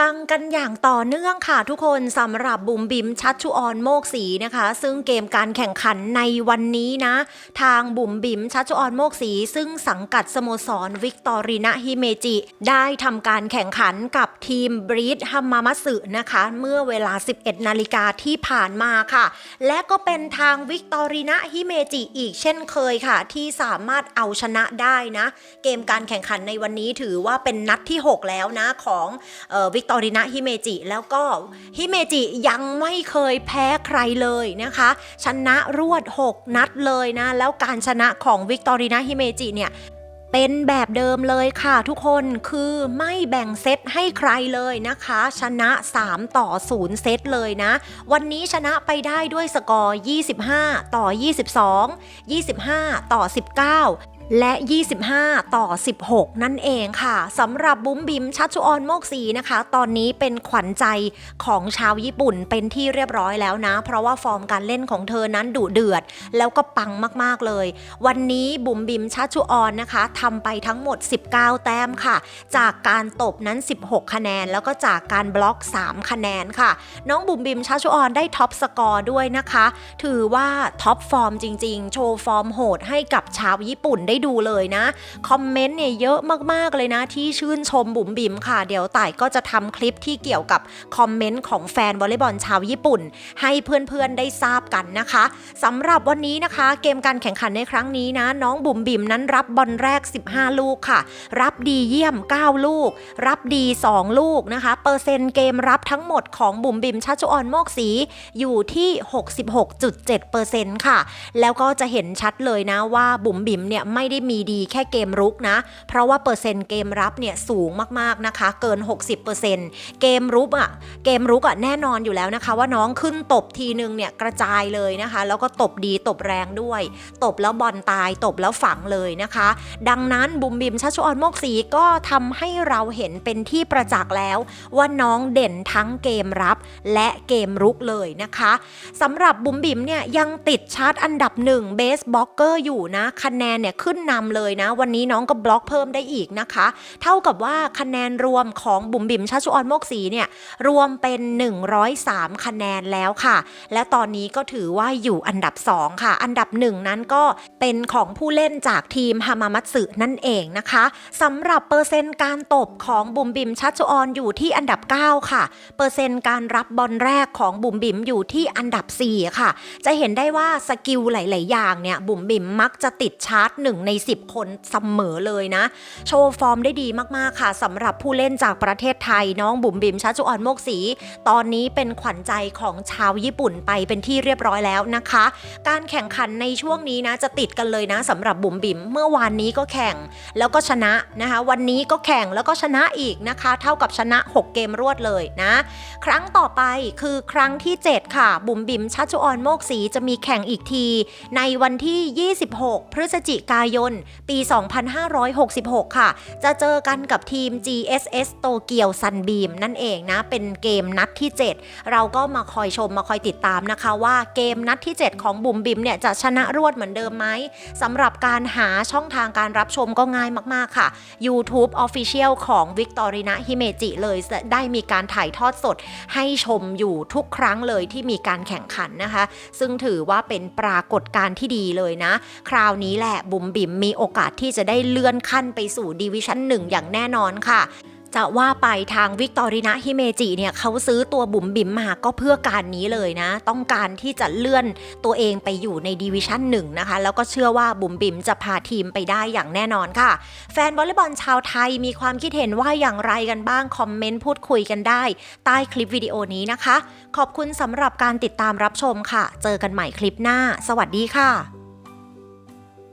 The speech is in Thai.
ปังกันอย่างต่อเนื่องค่ะทุกคนสำหรับบุ๋มบิมชัชชุออนโมกศรีนะคะ ซึ่งเกมการแข่งขันในวันนี้นะ ทางบุ๋มบิมชัชชุออนโมกศรีซึ่งสังกัดสโมสรวิกตอรีนาฮิเมจิ ได้ทำการแข่งขันกับทีมบรีดฮัมมามัสึนะคะ เมื่อเวลา 11 นาฬิกาที่ผ่านมาค่ะ และก็เป็นทางวิกตอรีนาฮิเมจิอีกเช่นเคยค่ะ ที่สามารถเอาชนะได้นะ เกมการแข่งขันในวันนี้ถือว่าเป็นนัดที่ 6 แล้วนะของวิกตอรีนาฮิเมจิ แล้วก็ฮิเมจิยังไม่เคยแพ้ใครเลยนะคะ ชนะรวด 6 นัดเลยนะ แล้วการชนะของวิกตอรีนาฮิเมจิเนี่ยเป็นแบบเดิมเลยค่ะทุกคนคือไม่แบ่งเซตให้ใครเลยนะคะ ชนะ 3 ต่อ 0 เซตเลยนะ วันนี้ชนะไปได้ด้วยสกอร์ 25 ต่อ 22 25 ต่อ 19 และ 25 ต่อ 16 นั่นเองค่ะสำหรับบุ้มบิมชัชชุออนโมกศรีนะคะ ตอนนี้เป็นขวัญใจของชาวญี่ปุ่นเป็นที่เรียบร้อยแล้วนะ เพราะว่าฟอร์มการเล่นของเธอนั้นดุเดือด แล้วก็ปังมากๆเลย วันนี้บุ๋มบิมชัชชุออนนะคะทำไปทั้งหมด 19 แต้มค่ะ จากการตบนั้น 16 คะแนน แล้วก็จากการบล็อก 3 คะแนนค่ะ น้องบุ๋มบิมชัชชุออนได้ท็อปสกอร์ด้วยนะคะ ถือว่าท็อปฟอร์มจริง ๆ โชว์ฟอร์มโหดให้กับชาวญี่ปุ่นได้ดูเลยนะ คอมเมนต์เนี่ยเยอะมากๆเลยนะ ที่ชื่นชมบุ๋มบิ๋มค่ะ เดี๋ยวต่ายก็จะทำคลิปที่เกี่ยวกับคอมเมนต์ของแฟนวอลเลย์บอลชาวญี่ปุ่น ให้เพื่อนๆได้ทราบกันนะคะสำหรับวันนี้นะคะ เกมการแข่งขันในครั้งนี้นะ น้องบุ๋มบิ๋มนั้นรับบอลแรก 15 ลูกค่ะ รับดีเยี่ยม 9 ลูก รับดี 2 ลูกนะคะ เปอร์เซ็นต์เกมรับทั้งหมดของบุ๋มบิ๋มชัชุออนโมกศรีอยู่ที่ 66.7%ค่ะ แล้วก็จะเห็นชัดเลยนะว่าบุ๋มบิ๋มเนี่ยไม่ได้มีดีแค่เกมรุกนะ เพราะว่าเปอร์เซ็นต์เกมรับเนี่ยสูงมากๆนะคะ เกิน 60%เกมรุกอะ่ะเกมรุกอะ่ะแน่นอนอยู่แล้วนะคะ ว่าน้องขึ้นตบทีนึงเนี่ยกระจายเลยนะคะ แล้วก็ตบดีตบแรงด้วย ตบแล้วบอลตายตบแล้วฝังเลยนะคะ ดังนั้นบุมบิมชัชชุออนโมกศีก็ทำให้เราเห็นเป็นที่ประจักษ์แล้ว ว่าน้องเด่นทั้งเกมรับและเกมรุกเลยนะคะสำหรับบุมบิมเนี่ยยังติดชาร์ตอันดับหนึ่งเบสบล็อกเกอร์อยู่นะ คะแนนเนี่ยขึ้นนำเลยนะ วันนี้น้องก็บล็อกเพิ่มได้อีกนะคะ เท่ากับว่าคะแนนรวมของบุ๋มบิ๋มชัชชุออนโมกศรีเนี่ยรวมเป็น 103 คะแนนแล้วค่ะ และตอนนี้ก็ถือว่าอยู่อันดับ 2 ค่ะ อันดับ 1 นั้นก็เป็นของผู้เล่นจากทีมฮามามัตสึนั่นเองนะคะสำหรับเปอร์เซ็นต์การตบของบุ๋มบิ๋มชัชชุออนอยู่ที่อันดับ 9 ค่ะ เปอร์เซ็นต์การรับบอลแรกของบุ๋มบิ๋มอยู่ที่อันดับ 4 ค่ะ จะเห็นได้ว่าสกิลหลาย ๆ อย่างเนี่ยบุ๋มบิ๋มมักจะติดชาร์ต1ใน 10 คนเสมอเลยนะ โชว์ฟอร์มได้ดีมากๆค่ะสำหรับผู้เล่นจากประเทศไทยน้องบุ๋มบิ๋มชัชจุออนโมกศรีตอนนี้เป็นขวัญใจของชาวญี่ปุ่นไปเป็นที่เรียบร้อยแล้วนะคะ การแข่งขันในช่วงนี้นะจะติดกันเลยนะสำหรับบุ๋มบิ๋มเมื่อวานนี้ก็แข่งแล้วก็ชนะนะคะ วันนี้ก็แข่งแล้วก็ชนะอีกนะคะ เท่ากับชนะ 6 เกมรวดเลยนะ ครั้งต่อไปคือครั้งที่ 7 ค่ะ บุ๋มบิ๋มชัชจุออนโมกศรีจะมีแข่งอีกที ในวันที่ 26 พฤศจิกายน ปี 2566 ค่ะ จะเจอกันกับทีม GSS โตเกียวซันบีมนั่นเองนะ เป็นเกมนัดที่ 7 เราก็มาคอยชมมาคอยติดตามนะคะ ว่าเกมนัดที่ 7 ของบุ๋มบิมเนี่ยจะชนะรวดเหมือนเดิมไหมสำหรับการหาช่องทางการรับชมก็ง่ายมาก ๆ ค่ะ YouTube Official ของ Victorina Himeji เลยได้มีการถ่ายทอดสดให้ชมอยู่ทุกครั้งเลยที่มีการแข่งขันนะคะ ซึ่งถือว่าเป็นปรากฏการณ์ที่ดีเลยนะ คราวนี้แหละบุ๋มบิมมีโอกาสที่จะได้เลื่อนขั้นไปสู่ดิวิชั่น1อย่างแน่นอนค่ะจะว่าไปทางวิกตอรินะฮิเมจิเนี่ยเขาซื้อตัวบุ๋มบิ๋มมาก็เพื่อการนี้เลยนะ ต้องการที่จะเลื่อนตัวเองไปอยู่ในดิวิชั่นหนึ่งนะคะ แล้วก็เชื่อว่าบุ๋มบิ๋มจะพาทีมไปได้อย่างแน่นอนค่ะ แฟนวอลเลย์บอลชาวไทยมีความคิดเห็นว่าอย่างไรกันบ้าง คอมเมนต์พูดคุยกันได้ ใต้คลิปวิดีโอนี้นะคะ ขอบคุณสำหรับการติดตามรับชมค่ะ เจอกันใหม่คลิปหน้า สวัสดีค่ะ